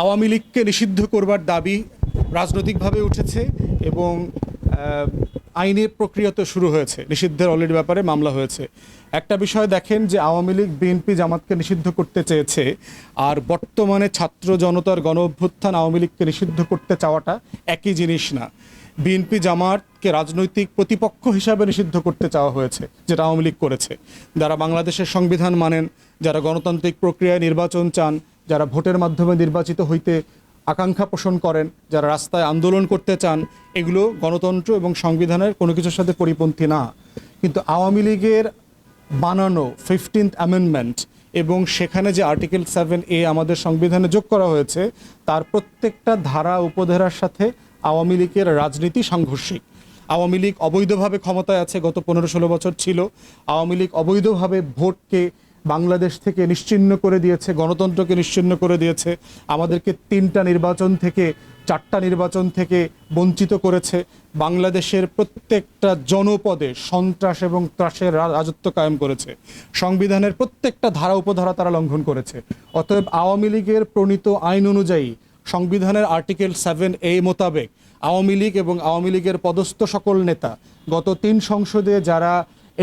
আওয়ামী লীগকে নিষিদ্ধ করবার দাবি রাজনৈতিকভাবে উঠেছে এবং আইনের প্রক্রিয়া তো শুরু হয়েছে। নিষিদ্ধের অলরেডি ব্যাপারে মামলা হয়েছে। একটা বিষয় দেখেন যে আওয়ামী লীগ, বিএনপি জামাতকে নিষিদ্ধ করতে চেয়েছে আর বর্তমানে ছাত্র জনতার গণ অভ্যুত্থান আওয়ামী লীগকে নিষিদ্ধ করতে চাওয়াটা একই জিনিস না। বিএনপি জামাতকে রাজনৈতিক প্রতিপক্ষ হিসাবে নিষিদ্ধ করতে চাওয়া হয়েছে, যেটা আওয়ামী লীগ করেছে। যারা বাংলাদেশের সংবিধান মানেন, যারা গণতান্ত্রিক প্রক্রিয়ায় নির্বাচন চান যারা ভোটের মাধ্যমে নির্বাচিত হইতে আকাঙ্ক্ষা পোষণ করেন, যারা রাস্তায় আন্দোলন করতে চান, এগুলো গণতন্ত্র এবং সংবিধানের কোনো কিছুর সাথে পরিপন্থী না। কিন্তু আওয়ামী লীগের বানানো ফিফটিন্থ অ্যামেন্ডমেন্ট এবং সেখানে যে আর্টিকেল সেভেন এ আমাদের সংবিধানে যোগ করা হয়েছে, তার প্রত্যেকটা ধারা উপধারার সাথে আওয়ামী লীগের রাজনীতি সাংঘর্ষিক। আওয়ামী লীগ অবৈধভাবে ক্ষমতায় আছে, গত পনেরো ষোলো বছর ছিল। আওয়ামী লীগ অবৈধভাবে ভোটকে বাংলাদেশ থেকে নিশ্চিহ্ন করে দিয়েছে, গণতন্ত্রকে নিশ্চিহ্ন করে দিয়েছে, আমাদেরকে তিনটা নির্বাচন থেকে, চারটা নির্বাচন থেকে বঞ্চিত করেছে। বাংলাদেশের প্রত্যেকটা জনপদে সন্ত্রাস এবং ত্রাসের রাজত্ব কায়েম করেছে। সংবিধানের প্রত্যেকটা ধারা উপধারা তারা লঙ্ঘন করেছে। অতএব আওয়ামী লীগের প্রণীত আইন অনুযায়ী সংবিধানের আর্টিকেল সেভেন এ মোতাবেক আওয়ামী লীগ এবং আওয়ামী লীগের পদস্থ সকল নেতা, গত তিন সংসদে যারা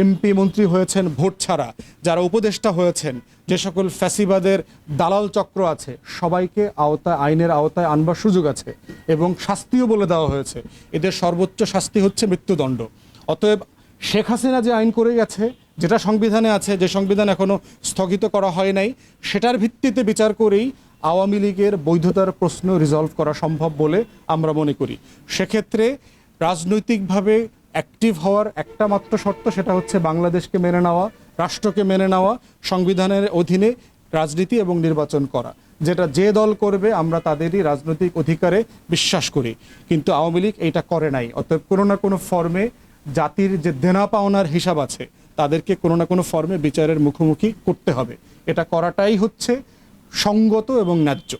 এমপি মন্ত্রী হয়েছেন ভোট ছাড়া, যারা উপদেষ্টা হয়েছেন, যে সকল ফ্যাসিবাদের দালাল চক্র আছে, সবাইকে আওতায়, আইনের আওতায় আনবার সুযোগ আছে এবং শাস্তিও বলে দেওয়া হয়েছে। এদের সর্বোচ্চ শাস্তি হচ্ছে মৃত্যুদণ্ড। অতএব শেখ হাসিনা যে আইন করে গেছে, যেটা সংবিধানে আছে, যে সংবিধান এখনও স্থগিত করা হয় নাই, সেটার ভিত্তিতে বিচার করেই আওয়ামী লীগের বৈধতার প্রশ্ন রিজলভ করা সম্ভব বলে আমরা মনে করি। সেক্ষেত্রে রাজনৈতিকভাবে অ্যাক্টিভ হওয়ার একটা মাত্র শর্ত সেটা হচ্ছে বাংলাদেশকে মেনে নেওয়া, রাষ্ট্রকে মেনে নেওয়া, সংবিধানের অধীনে রাজনীতি এবং নির্বাচন করা। যেটা যে দল করবে, আমরা তাদেরই রাজনৈতিক অধিকারে বিশ্বাস করি। কিন্তু আওয়ামী লীগ এইটা করে নাই। অর্থাৎ কোনো না কোনো ফর্মে জাতির যে দেনা পাওনার হিসাব আছে, তাদেরকে কোনো না কোনো ফর্মে বিচারের মুখোমুখি করতে হবে। এটা করাটাই হচ্ছে সঙ্গত এবং ন্যায্য।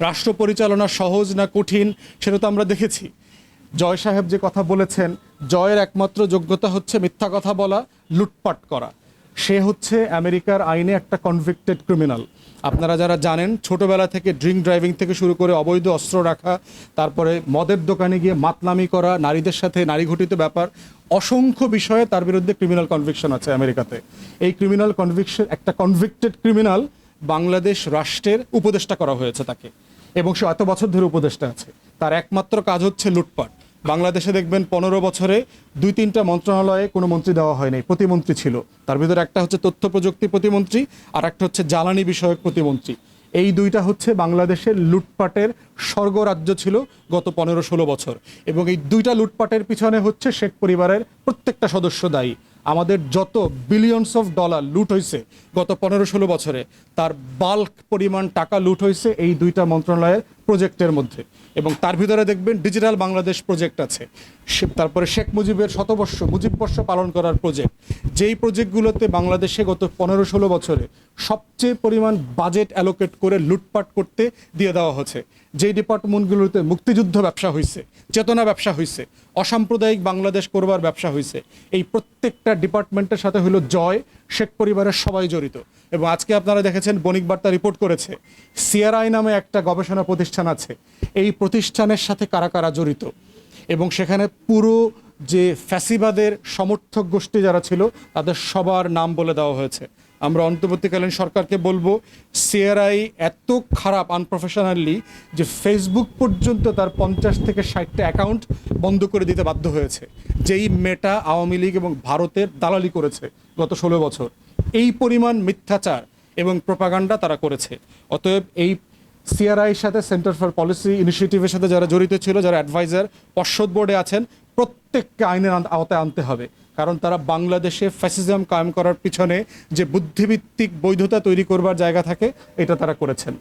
রাষ্ট্র পরিচালনা সহজ না কঠিন, সেটা তো আমরা দেখেছি। জয় সাহেব যে কথা বলেছেন, জয়ের একমাত্র যোগ্যতা হচ্ছে মিথ্যা কথা বলা, লুটপাট করা। সে হচ্ছে আমেরিকার আইনে একটা কনভিক্টেড ক্রিমিনাল আপনারা যারা জানেন, ছোটবেলা থেকে ড্রিঙ্ক ড্রাইভিং থেকে শুরু করে অবৈধ অস্ত্র রাখা, তারপরে মদের দোকানে গিয়ে মাতলামি করা, নারীদের সাথে নারী ঘটিত ব্যাপার, অসংখ্য বিষয়ে তার বিরুদ্ধে ক্রিমিনাল কনভিকশন আছে আমেরিকাতে। এই ক্রিমিনাল কনভিকশন একটা কনভিক্টেড ক্রিমিনাল বাংলাদেশ রাষ্ট্রের উপদেষ্টা করা হয়েছে তাকে। এবং সে এত বছর ধরে উপদেষ্টা আছে। তার একমাত্র কাজ হচ্ছে লুটপাট। বাংলাদেশে দেখবেন পনেরো বছরে দুই তিনটা মন্ত্রণালয়ে কোনো মন্ত্রী দেওয়া হয়নি প্রতিমন্ত্রী ছিল। তার ভিতরে একটা হচ্ছে তথ্য প্রযুক্তি প্রতিমন্ত্রী, আর একটা হচ্ছে জ্বালানি বিষয়ক প্রতিমন্ত্রী। এই দুইটা হচ্ছে বাংলাদেশের লুটপাটের স্বর্গরাজ্য ছিল গত পনেরো ষোলো বছর। এবং এই দুইটা লুটপাটের পিছনে হচ্ছে শেখ পরিবারের প্রত্যেকটা সদস্য দায়ী। আমাদের যত বিলিয়নস অফ ডলার লুট হয়েছে গত পনেরো ষোলো বছরে, তার বাল্ক পরিমাণ টাকা লুট হয়েছে এই দুইটা মন্ত্রণালয়ের প্রজেক্টের মধ্যে। এবং তার ভিতরে দেখবেন ডিজিটাল বাংলাদেশ প্রজেক্ট আছে। তারপরে শেখ মুজিবের শতবর্ষ মুজিববর্ষ পালন করার প্রজেক্ট। যেই প্রজেক্টগুলোতে বাংলাদেশে গত পনেরো ষোলো বছরে সবচেয়ে পরিমাণ বাজেট অ্যালোকেট করে লুটপাট করতে দিয়ে দেওয়া হচ্ছে যেই ডিপার্টমেন্টগুলোতে মুক্তিযুদ্ধ ব্যবসা হয়েছে, চেতনা ব্যবসা হয়েছে, অসাম্প্রদায়িক বাংলাদেশ করবার ব্যবসা হয়েছে, এই প্রত্যেকটা ডিপার্টমেন্টের সাথে হলো জয় শেখ পরিবারের সবাই জড়িত। এবং আজকে আপনারা দেখেছেন বণিক বার্তা রিপোর্ট করেছে, সিআরআই নামে একটা গবেষণা প্রতিষ্ঠান আছে। এই প্রতিষ্ঠানের সাথে কারা কারা জড়িত? এবং সেখানে পুরো যে ফ্যাসিবাদের সমর্থক গোষ্ঠী যারা ছিল, তাদের সবার নাম বলে দেওয়া হয়েছে। আমরা অন্তর্বর্তীকালীন সরকারকে বলব, সিআরআই এত খারাপ আনপ্রফেশনালি যে ফেসবুক পর্যন্ত তার পঞ্চাশ থেকে ষাটটা অ্যাকাউন্ট বন্ধ করে দিতে বাধ্য হয়েছে। যেই মেটা আওয়ামী লীগ এবং ভারতের দালালি করেছে গত ষোলো বছর, এই পরিমাণ মিথ্যাচার এবং প্রপাগান্ডা তারা করেছে। অতএব এই সিআরআইয়ের সাথে সেন্টার ফর পলিসি ইনিশিয়েটিভের সাথে যারা জড়িত ছিল, যারা অ্যাডভাইজার, পর্ষদ বোর্ডে আছেন, প্রত্যেককে আইনের আওতায় আনতে হবে। কারণ তারা বাংলাদেশে ফ্যাসিজম কায়েম করার পিছনে যে বুদ্ধিভিত্তিক বৈধতা তৈরি করবার জায়গা থাকে, এটা তারা করেছেন।